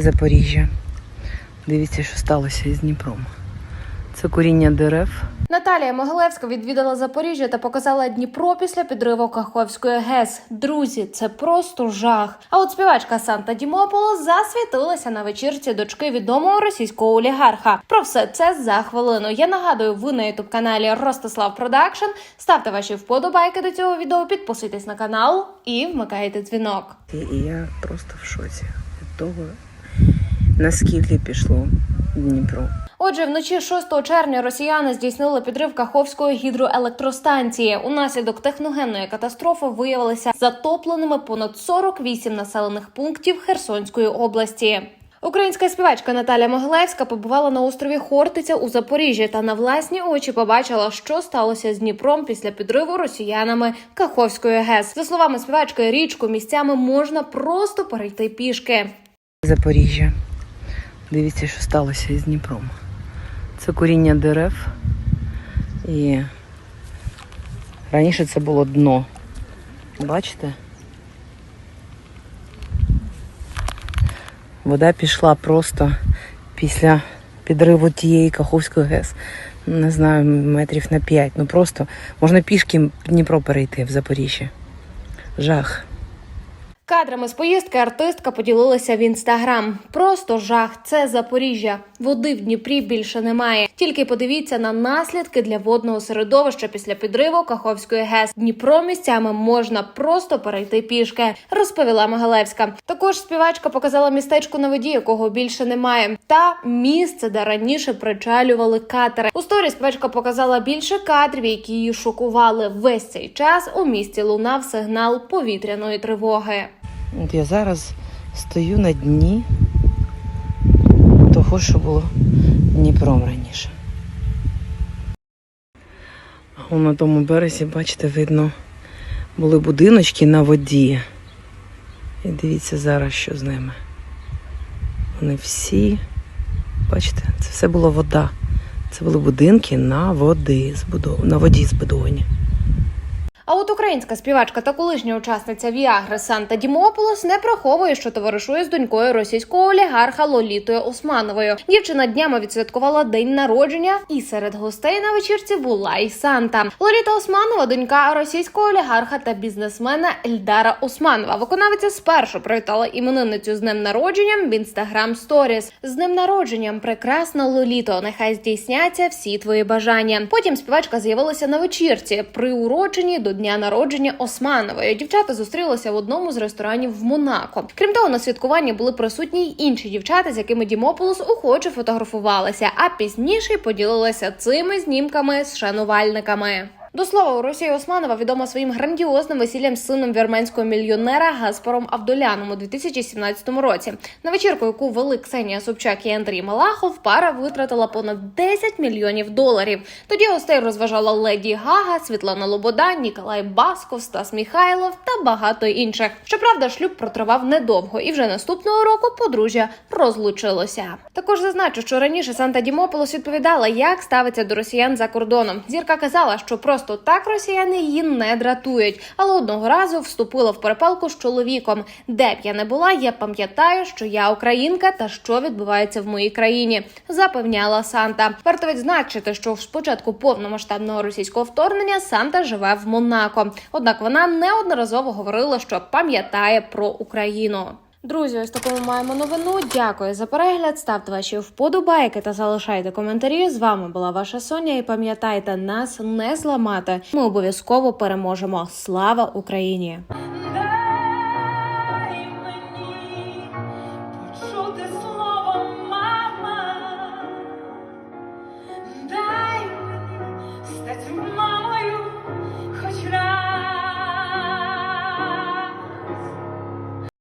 Запоріжжя. Дивіться, що сталося із Дніпром. Це коріння дерев. Наталія Могилевська відвідала Запоріжжя та показала Дніпро після підриву Каховської ГЕС. Друзі, це просто жах. А от співачка Санта Дімополо засвітилася на вечірці дочки відомого російського олігарха. Про все це за хвилину. Я нагадую, ви на ютуб каналі Ростислав Продакшн. Ставте ваші вподобайки до цього відео, підписуйтесь на канал і вмикайте дзвінок. І, і я просто в шоці від того, наскільки пішло Дніпро. Отже, вночі 6 червня росіяни здійснили підрив Каховської гідроелектростанції. Унаслідок техногенної катастрофи виявилися затопленими понад 48 населених пунктів Херсонської області. Українська співачка Наталя Могилевська побувала на острові Хортиця у Запоріжжі та на власні очі побачила, що сталося з Дніпром після підриву росіянами Каховської ГЕС. За словами співачки, річку місцями можна просто перейти пішки. Запоріжжя. Дивіться, що сталося із Дніпром. Це коріння дерев. І раніше це було дно. Бачите? Вода пішла просто після підриву тієї Каховської ГЕС. Не знаю, метрів на 5. Ну просто можна пішки Дніпро перейти в Запоріжжя. Жах. Кадрами з поїздки артистка поділилася в інстаграм. Просто жах. Це Запоріжжя. Води в Дніпрі більше немає. Тільки подивіться на наслідки для водного середовища після підриву Каховської ГЕС. Дніпро місцями можна просто перейти пішки, розповіла Могилевська. Також співачка показала містечко на воді, якого більше немає, та місце, де раніше причалювали катери. У сторі співачка показала більше кадрів, які її шокували. Весь цей час у місті лунав сигнал повітряної тривоги. От я зараз стою на дні того, що було Дніпром раніше. А на тому березі, бачите, видно, були будиночки на воді. І дивіться зараз, що з ними. Вони всі, бачите, це все була вода. Це були будинки на води, на воді збудовані. А от українська співачка та колишня учасниця Віагри Санта Дімополос не приховує, що товаришує з донькою російського олігарха Лолітою Османовою. Дівчина днями відсвяткувала день народження, і серед гостей на вечірці була і Санта. Лоліта Османова, донька російського олігарха та бізнесмена Ельдара Османова. Виконавиця спершу привітала іменинницю з днем народженням в інстаграм сторіс. З днем народженням, прекрасна Лоліто. Нехай здійсняться всі твої бажання. Потім співачка з'явилася на вечірці, приуроченій до дня народження Османової. Дівчата зустрілися в одному з ресторанів в Монако. Крім того, на святкуванні були присутні й інші дівчата, з якими Дімополос охоче фотографувалася, а пізніше поділилася цими знімками з шанувальниками. До слова, у Росії Османова відома своїм грандіозним весіллям з сином вірменського мільйонера Гаспаром Авдоляном у 2017 році. На вечірку, яку вели Ксенія Собчак і Андрій Малахов, пара витратила понад 10 мільйонів доларів. Тоді гостей розважала Леді Гага, Світлана Лобода, Ніколай Басков, Стас Міхайлов та багато інших. Щоправда, шлюб протривав недовго, і вже наступного року подружжя розлучилося. Також зазначу, що раніше Санта Дімополос відповідала, як ставиться до росіян за кордоном. Зірка казала, що просто так росіяни її не дратують, але одного разу вступила в перепалку з чоловіком. Де б я не була, я пам'ятаю, що я українка та що відбувається в моїй країні. Запевняла Санта. Варто відзначити, що з початку повномасштабного російського вторгнення Санта живе в Монако. Однак вона неодноразово говорила, що пам'ятає про Україну. Друзі, ось таку ми маємо новину. Дякую за перегляд. Ставте ваші вподобайки та залишайте коментарі. З вами була ваша Соня. І пам'ятайте, нас не зламати. Ми обов'язково переможемо. Слава Україні!